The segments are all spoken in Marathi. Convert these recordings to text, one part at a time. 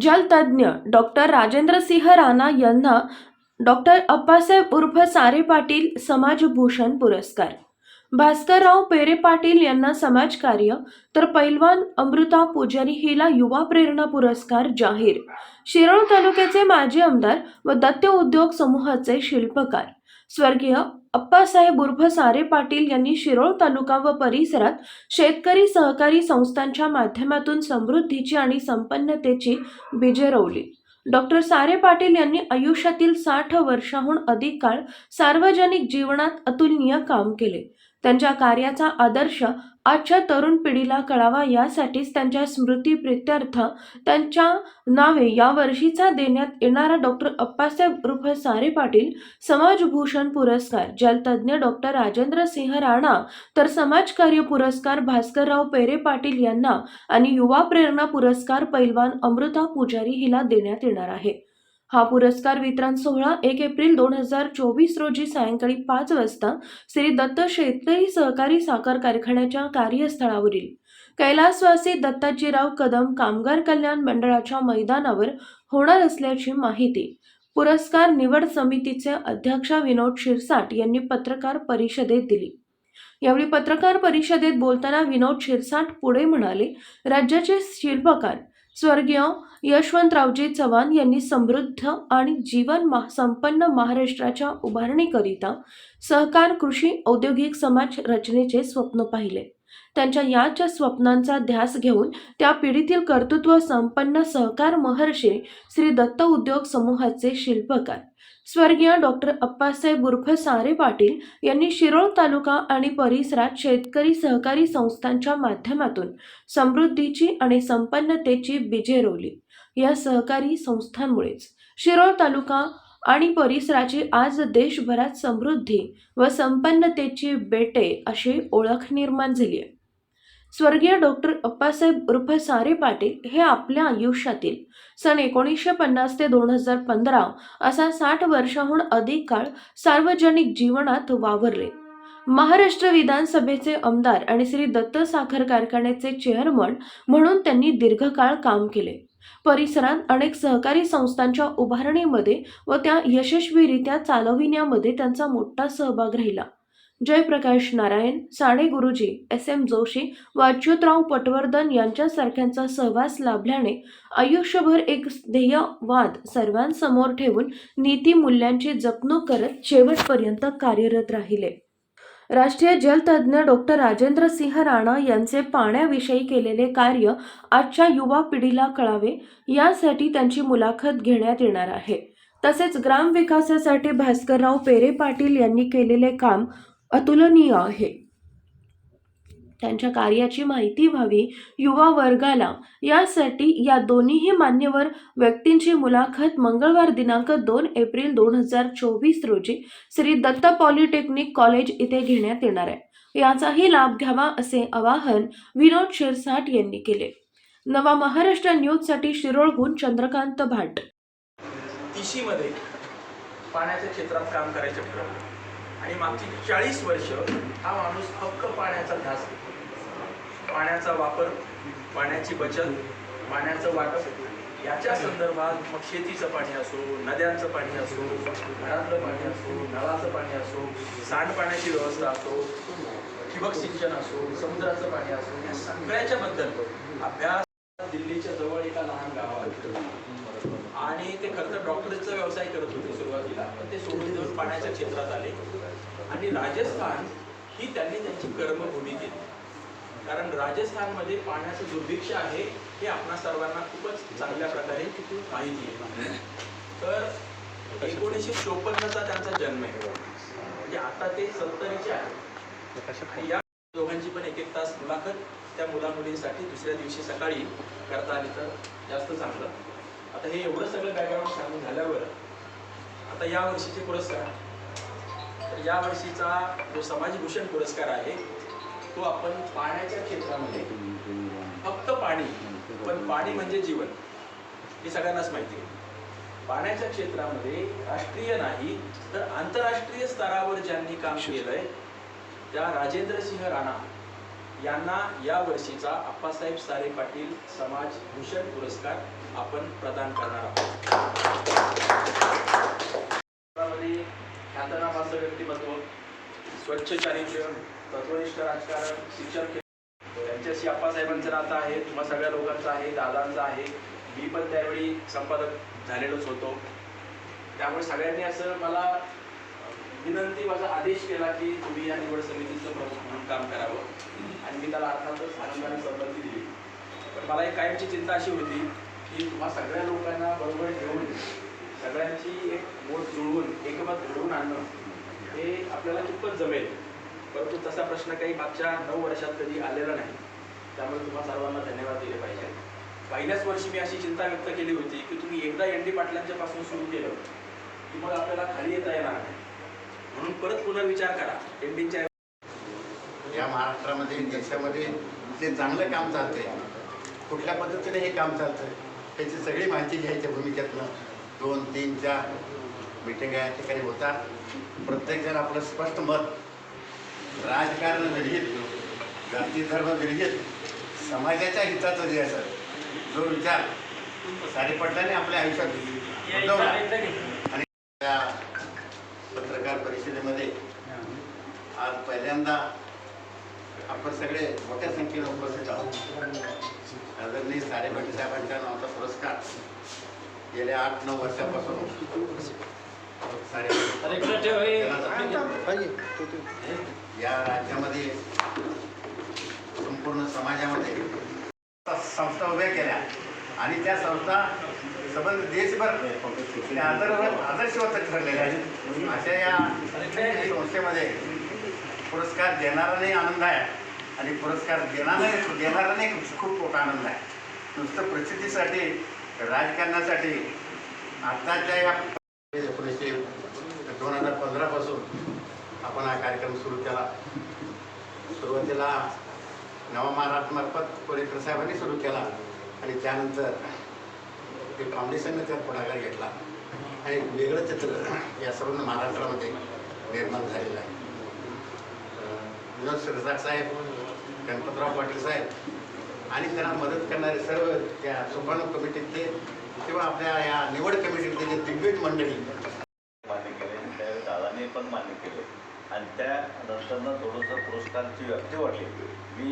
जलतज्ञ डॉक्टर राजेंद्रसिंह राणा यांना डॉक्टर अप्पासाहेब उर्फ सारे पाटील समाजभूषण पुरस्कार. भास्करराव पेरे पाटील यांना समाजकार्य तर पैलवान अमृता पुजारी हिला युवा प्रेरणा पुरस्कार जाहीर. शिरोळ तालुक्याचे माजी आमदार व दत्त उद्योग समूहाचे शिल्पकार. स्वर्गीय अप्पासाहेब उर्फ सारे पाटील यांनी शिरोळ तालुका व परिसरात शेतकरी सहकारी संस्थांच्या माध्यमातून समृद्धीची आणि संपन्नतेची बीजे रोवली. डॉक्टर सारे पाटील यांनी आयुष्यातील साठ वर्षाहून अधिक काळ सार्वजनिक जीवनात अतुलनीय काम केले. त्यांच्या कार्याचा आदर्श आजच्या तरुण पिढीला कळावा यासाठीच त्यांच्या स्मृतीप्रित्यर्थ त्यांच्या नावे या वर्षीचा देण्यात येणारा डॉक्टर अप्पासाहेब उर्फ सारे पाटील समाजभूषण पुरस्कार जलतज्ञ डॉक्टर राजेंद्र सिंह राणा तर समाजकार्य पुरस्कार भास्करराव पेरे पाटील यांना आणि युवा प्रेरणा पुरस्कार पैलवान अमृता पुजारी हिला देण्यात येणार आहे. हा पुरस्कार वितरण सोहळा एक एप्रिल दोन हजार चोवीस रोजी सायंकाळी पाच वाजता श्री दत्त शेतकरी सहकारी साखर कारखान्याच्या कार्यस्थळावरील. कैलासवासी दत्ताजीराव कदम कामगार कल्याण मंडळाच्या मैदानावर होणार असल्याची माहिती. पुरस्कार निवड समितीचे अध्यक्ष विनोद शिरसाट यांनी पत्रकार परिषदेत दिली. यावेळी पत्रकार परिषदेत बोलताना विनोद शिरसाट पुढे म्हणाले राज्याचे शिल्पकार स्वर्गीय यशवंतरावजी चव्हाण यांनी समृद्ध आणि जीवन मा- संपन्न महाराष्ट्राच्या उभारणीकरिता सहकार कृषी औद्योगिक समाज रचनेचे स्वप्न पाहिले. त्यांच्या याच स्वप्नांचा ध्यास घेऊन त्या पिढीतील कर्तृत्व संपन्न सहकार महर्षी श्री दत्त उद्योग समूहाचे शिल्पकार. स्वर्गीय डॉक्टर अप्पासाहेब उर्फ सारे पाटील यांनी शिरोळ तालुका आणि परिसरात शेतकरी सहकारी संस्थांच्या माध्यमातून समृद्धीची आणि संपन्नतेची बीजे रोवली. या सहकारी संस्थांमुळेच शिरोळ तालुका आणि परिसराची आज देशभरात समृद्धी व संपन्नतेची बेटे अशी ओळख निर्माण झाली आहे. स्वर्गीय डॉक्टर अप्पासाहेब उर्फ सारे पाटील हे आपल्या आयुष्यातील सन एकोणीसशे पन्नास ते दोन हजार पंधरा असा साठ वर्षाहून अधिक काळ सार्वजनिक जीवनात वावरले. महाराष्ट्र विधानसभेचे आमदार आणि श्री दत्त साखर कारखान्याचे चेअरमन म्हणून त्यांनी दीर्घकाळ काम केले. परिसरात अनेक सहकारी संस्थांच्या उभारणीमध्ये व त्या यशस्वीरित्या चालविण्यामध्ये त्यांचा मोठा सहभाग राहिला. जयप्रकाश नारायण साने गुरुजी एस एम जोशी व अच्युतराव पटवर्धन यांच्यासारख्यांचा सहवास लाभल्याने आयुष्यभर एक ध्येयवाद सर्वांसमोर ठेवून नीतीमूल्यांची जपणूक करत शेवटपर्यंत कार्यरत राहिले. राष्ट्रीय जलतज्ज्ञ डॉक्टर राजेंद्र सिंह राणा यांचे पाण्याविषयी केलेले कार्य आजच्या युवा पिढीला कळावे यासाठी त्यांची मुलाखत घेण्यात येणार आहे. तसेच ग्रामविकासासाठी भास्करराव पेरे पाटील यांनी केलेले काम अतुलनीय आहे. त्यांच्या कार्याची माहिती व्हावी युवा वर्गाला. यासाठी या दोन्हीही मान्यवर व्यक्तींची मुलाखत मंगळवार दिनांक दोन एप्रिल दोन हजार चोवीस रोजी श्री दत्त पॉलिटेक्निक कॉलेज इथे घेण्यात येणार आहे. याचाही लाभ घ्यावा असे आवाहन विनोद शिरसाट यांनी केले. नवा महाराष्ट्र न्यूजसाठी शिरोळहून चंद्रकांत भाट. तिशीमध्ये पाण्याच्या क्षेत्रात काम करायचे ठरवलं. आणि मागची चाळीस वर्ष हा माणूस हक्क पाण्याचा ध्यास घेतो. पाण्याचा वापर पाण्याची बचत पाण्याचं वाटप याच्या संदर्भात मग शेतीचं पाणी असो नद्यांचं पाणी असो घरातलं पाणी असो नळाचं पाणी असो सांडपाण्याची व्यवस्था असो ठिबक सिंचन असो समुद्राचं पाणी असो या सगळ्याच्या बद्दल अभ्यास दिल्लीच्या जवळ एका लहान गावात आणि ते खरं तर डॉक्टरचा व्यवसाय करत होते सुरुवातीला पण ते सोडून देऊन पाण्याच्या क्षेत्रात आले. आणि राजस्थान ही त्यांनी त्यांची कर्मभूमी केली. कारण राजस्थानमध्ये पाण्याचं दुर्भिक्ष आहे हे आपणा सर्वांना खूपच चांगल्या प्रकारे माहिती आहे. तर एकोणीसशे चोपन्नचा त्यांचा जन्म आहे. म्हणजे आता ते सत्तरीचे आहे. या दोघांची पण एक एक तास मुलाखत त्या मुलामुलींसाठी दुसऱ्या दिवशी सकाळी करता आली तर जास्त चांगलं. आता हे एवढं सगळं बॅकग्राऊंड सांगून झाल्यावर आता या वर्षीचे पुरस्कार तर या वर्षीचा जो समाजभूषण पुरस्कार आहे तो आपण पाण्याच्या क्षेत्रामध्ये फक्त पाणी पण पाणी म्हणजे जीवन हे सगळ्यांनाच माहिती आहे. पाण्याच्या क्षेत्रामध्ये राष्ट्रीय नाही तर आंतरराष्ट्रीय स्तरावर ज्यांनी काम केलंय त्या राजेंद्र सिंह राणा यांना या वर्षीचा आप्पासाहेब सारे पाटील समाज भूषण पुरस्कार आपण प्रदान करणार आहोत. ख्यातनाम असं व्यक्तिमत्व स्वच्छ चारित्र्य तत्वनिष्ठ राजकारण शिक्षण त्यांच्याशी अप्पासाहेबांचं आप्पासाहेबांचं नातं आहे तुम्हा सगळ्या लोकांचं आहे दादांचं आहे. मी पण त्यावेळी संपादक झालेलोच होतो. त्यामुळे सगळ्यांनी असं मला विनंती माझा आदेश केला की तुम्ही या निवड समितीचं प्रमुख म्हणून काम करावं. आणि मी त्याला अर्थातच आनंदाने संमती दिली. पण मला एक कायमची चिंता अशी होती की तुम्हा सगळ्या लोकांना बरोबर घेऊन सगळ्यांची एक बोट जुळवून एकमत घडवून आणणं हे आपल्याला कितपत जमेल. परंतु तसा प्रश्न काही मागच्या नऊ वर्षात कधी आलेला नाही. त्यामुळे तुम्हा सर्वांना धन्यवाद दिले पाहिजे. पहिल्याच वर्षी मी अशी चिंता व्यक्त केली होती की तुम्ही एकदा एन डी पाटलांच्या पासून सुरू केलं की मग आपल्याला खाली येता येणार नाही. म्हणून परत पुनर्विचार करा. एन डीच्या या महाराष्ट्रामध्ये देशामध्ये जे चांगलं काम चालतंय कुठल्या पद्धतीने हे काम चालतंय त्याची सगळी माहिती घ्यायच्या भूमिकेतनं दोन तीन चार मिटिंगा या ठिकाणी होतात. प्रत्येकजण आपलं स्पष्ट मत राजकारण विरहित जाती धर्म विरहित समाजाच्या हिताचं जे असं जो विचार सारे पडल्याने आपल्या आयुष्यात. आणि त्या पत्रकार परिषदेमध्ये. आज पहिल्यांदा आपण सगळे मोठ्या संख्येने उपस्थित आहोत. आदरणीय सारे पाटील साहेबांच्या नावाचा पुरस्कार गेल्या आठ नऊ वर्षापासून या राज्यामध्ये संपूर्ण समाजामध्ये संस्था उभ्या केल्या. आणि त्या संस्था संबंध देशभर. त्या आदर आदर्शवत ठरलेल्या आहेत अशा या संस्थेमध्ये पुरस्कार देणाराने आनंद आहे. आणि पुरस्कार देणारा देणाराने खूप मोठा आनंद आहे. नुसतं प्रसिद्धीसाठी राजकारणासाठी आत्ताच्या या एकोणीसशे दोन हजार पंधरापासून आपण हा कार्यक्रम सुरू केला. सुरुवातीला नवा महाराष्ट्रामार्फत साहेबांनी सुरू केला. आणि त्यानंतर ते फाउंडेशनने त्यात पुढाकार घेतला आणि वेगळं चित्र या सर्व महाराष्ट्रामध्ये निर्माण झालेलं आहे. विनोद शिरसाट साहेब गणपतराव पाटील साहेब आणि त्यांना मदत करणारे सर्व त्या सोपानो कमिटीतले किंवा आपल्या या निवड कमिटीतले जे दिग्गज मंडळी मान्य केले. त्या दादाने पण मान्य केले. आणि त्यानंतरनं थोडंसं पुरस्काराची व्याप्ती वाढली मी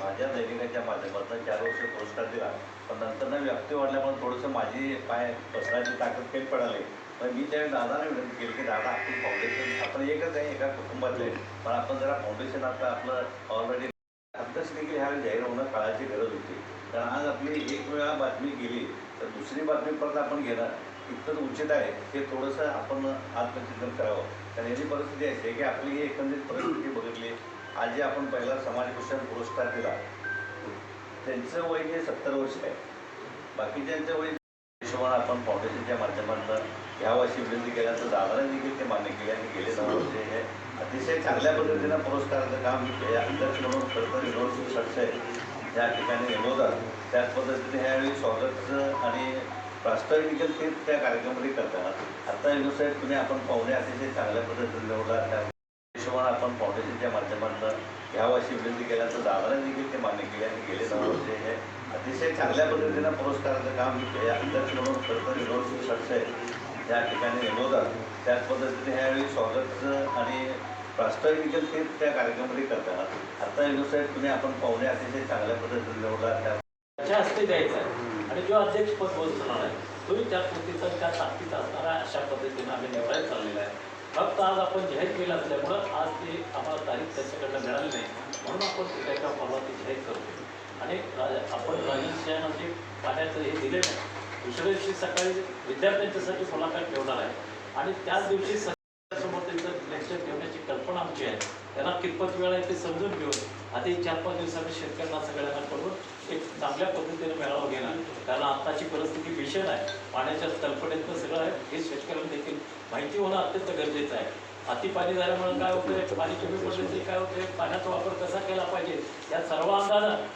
माझ्या दैनिकाच्या माध्यमातून चार वर्ष पुरस्कार दिला. पण नंतरनं व्याप्ती वाढल्यामुळे थोडंसं माझी पाय पसरायची ताकद कमी पडाली. पण मी त्यावेळी दादाला विनंती केली की दादा आपण फाउंडेशन आपण एकच आहे एका कुटुंबातले. पण आपण जरा फाउंडेशन आता आपलं ऑलरेडी आत्ताच देखील ह्या जाहीर होणं काळाची गरज होती. कारण आज आपली एक वेळा बातमी गेली तर दुसरी बातमी परत आपण घेणार. इतकं उचित आहे हे थोडंसं आपण आत्मचिंतन करावं. कारण याची परिस्थिती अशी आहे की आपली ही एकंदरीत परिस्थिती बघितली. आज जे आपण पहिला समाजभूषण पुरस्कार दिला त्यांचं वय हे सत्तर वर्ष आहे. बाकीच्यांचं वय हिशोबानं आपण फाउंडेशनच्या माध्यमातून ह्या वर्षी विनंती केल्यानंतर दादाने देखील ते मान्य केले आणि गेले दहा वर्ष हे अतिशय चांगल्या पद्धतीनं पुरस्काराचं काम हे अध्यक्ष म्हणून खरंतर विनोद सडसे या ठिकाणी येणवतात त्याच पद्धतीने ह्यावेळी स्वागत आणि प्रास्ताविक देखील ते त्या कार्यक्रमामध्ये करतात. आता विनोद पुणे तुम्ही आपण पाहुणे अतिशय चांगल्या पद्धतीने निवडला त्या हिशोबाने आपण फाउंडेशनच्या माध्यमातून ह्या वर्षी विनंती केल्यानंतर दादाने देखील ते मान्य केले आणि गेले दहा वर्ष हे अतिशय चांगल्या पद्धतीनं पुरस्काराचं काम अध्यक्ष म्हणून खरं विनोद सडसे या ठिकाणी नेमवतात त्याच पद्धतीने ह्यावेळी स्वागत आणि प्रास्ताविक ते त्या कार्यक्रमामध्ये करतात. आता विनोद पुणे तुम्ही आपण पाहुणे अतिशय चांगल्या पद्धतीने निवडला त्या त्याच्या हस्ते द्यायचा आहे. आणि जो अध्यक्षपद बसणार आहे तोही त्या कृतीचा त्या ताकदीचा असणारा अशा पद्धतीने आम्ही निवडायला चाललेला आहे. फक्त आज आपण जाहीर केलं असल्यामुळं आज ते आम्हाला तारीख त्यांच्याकडनं मिळाली नाही. म्हणून आपण ते एका फॉर्मात ते जाहीर करतो आणि आपण राजन जे पाण्याचं हे दिले नाही दुसऱ्या दिवशी सकाळी विद्यार्थ्यांच्यासाठी मुलाखत ठेवणार आहे. आणि त्याच दिवशी आहे. त्यांना कितपत वेळ आहे ते समजून घेऊन आता चार पाच दिवसांनी शेतकऱ्यांना सगळ्यांना करून एक चांगल्या पद्धतीने मेळावा घेणार. कारण आत्ताची परिस्थिती भीषण आहे. पाण्याच्या तलपडेतनं सगळं आहे. हे शेतकऱ्यांना देखील माहिती होणं अत्यंत गरजेचं आहे. अति पाणी झाल्यामुळे काय होतंय पाणी कमी पडले ते काय होतंय पाण्याचा वापर कसा केला पाहिजे? या सर्व अंदाजात